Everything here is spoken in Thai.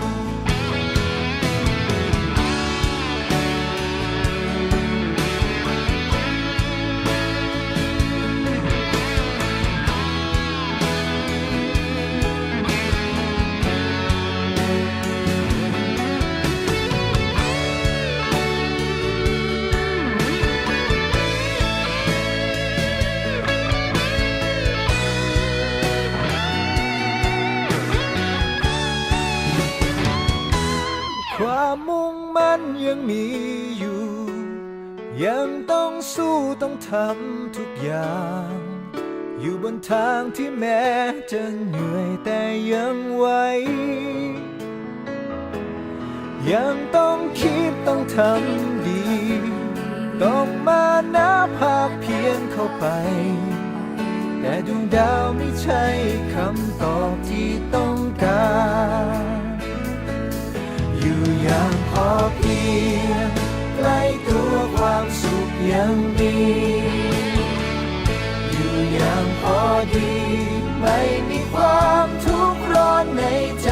ยังมีอยู่ ยังต้องสู้ต้องทำทุกอย่าง อยู่บนทางที่แม้จะเหนื่อยแต่ยังไหวยังต้องคิดต้องทำดี ต้องมานาภาคเพียนเข้าไป แต่ดวงดาวไม่ใช่คำตอบที่ต้อง ยังมีอยู่อย่างพอดี ไม่มีความทุกข์ร้อนในใจ